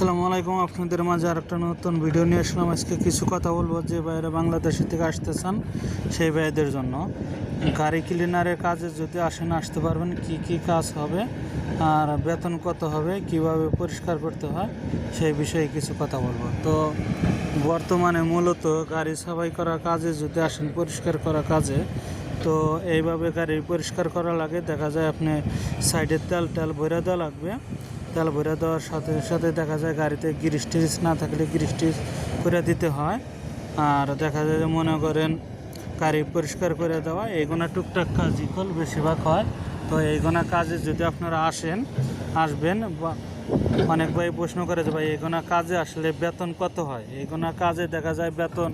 আসসালামু আলাইকুম। আপনাদের মাঝে আর একটা নতুন ভিডিও নিয়ে আসলাম। আজকে কিছু কথা বলব যে বাইরে বাংলাদেশের থেকে আসতে চান সেই ভাইদের জন্য। গাড়ি ক্লিনারের কাজে যদি আসেন, আসতে পারবেন কি কি কাজ হবে, আর বেতন কত হবে, কীভাবে পরিষ্কার করতে হয়, সেই বিষয়ে কিছু কথা বলব। তো বর্তমানে মূলত গাড়ি সাফাই করা কাজে যদি আসেন, পরিষ্কার করা কাজে, তো এইভাবে গাড়ি পরিষ্কার করা লাগে। দেখা যায় আপনি সাইডের তেল টেল ভরে দেওয়া লাগবে। তেল ভরে দেওয়ার সাথে সাথে দেখা যায় গাড়িতে গ্রিস টিরিস না থাকলে গ্রিস টিরিস করে দিতে হয়। আর দেখা যায় যে মনে করেন গাড়ি পরিষ্কার করে দেওয়া এইগুলো টুকটাক কাজ ইকল বেশিরভাগ হয়। তো এইগুলো কাজে যদি আপনারা আসেন, আসবেন অনেক ভাই প্রশ্ন করে যে ভাই এইগুলো কাজে আসলে বেতন কত হয়? এইগুলো কাজে দেখা যায় বেতন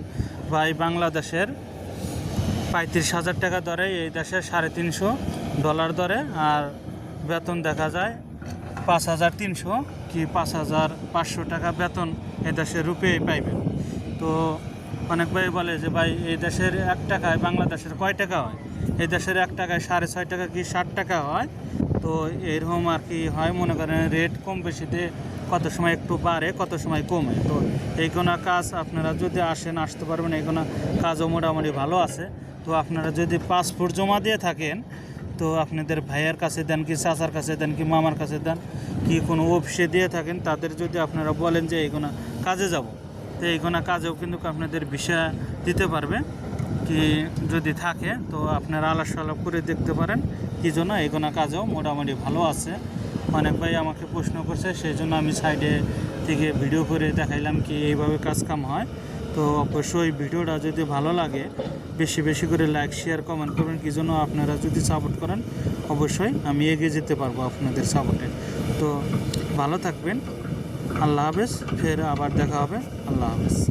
ভাই বাংলাদেশের পঁয়ত্রিশ হাজার টাকা দরে এই দেশে সাড়ে তিনশো ডলার দরে আর বেতন দেখা যায় পাঁচ হাজার তিনশো কি পাঁচ হাজার পাঁচশো টাকা বেতন এ দেশে রূপে পাইবেন। তো অনেক ভাই বলে যে, ভাই, এই দেশের এক টাকায় বাংলাদেশের কয় টাকা হয়? এই দেশের এক টাকায় সাড়ে ছয় টাকা কি ষাট টাকা হয়? তো এরকম আর কি হয়, মনে করেন রেট কম বেশিতে কত সময় একটু বাড়ে, কত সময় কমে। তো এই কোনো কাজ আপনারা যদি আসেন, আসতে পারবেন। এই কোনো কাজও মোটামুটি ভালো আছে। তো আপনারা যদি পাসপোর্ট জমা দিয়ে থাকেন তো আপনাদের ভাইয়ের কাছে দেন কি চাচার কাছে দেন কি মামার কাছে দেন কি কোনো অফিসে দিয়ে থাকেন, তাদের যদি আপনারা বলেন যে এইগুলো কাজে যাব, তো এইগুলো কাজেও কিন্তু আপনাদের ভিসা দিতে পারবে। কি যদি থাকে তো আপনারা আলাপ সালাপ করে দেখতে পারেন কি জন্য এইগুলো কাজেও মোটামুটি ভালো আছে। অনেক ভাই আমাকে প্রশ্ন করছে, সেই জন্য আমি সাইডে থেকে ভিডিও করে দেখাইলাম কি এইভাবে কাজ কাম হয়। তো অবশ্যই ভিডিওটা যদি ভালো লাগে, বেশি বেশি করে লাইক শেয়ার কমেন্ট করবেন। কি জন্য আপনারা যদি সাপোর্ট করেন, অবশ্যই আমি এগিয়ে যেতে পারব আপনাদের সাপোর্টে তো ভালো থাকবেন। আল্লাহ হাফেজ, ফের আবার দেখা হবে। আল্লাহ হাফেজ।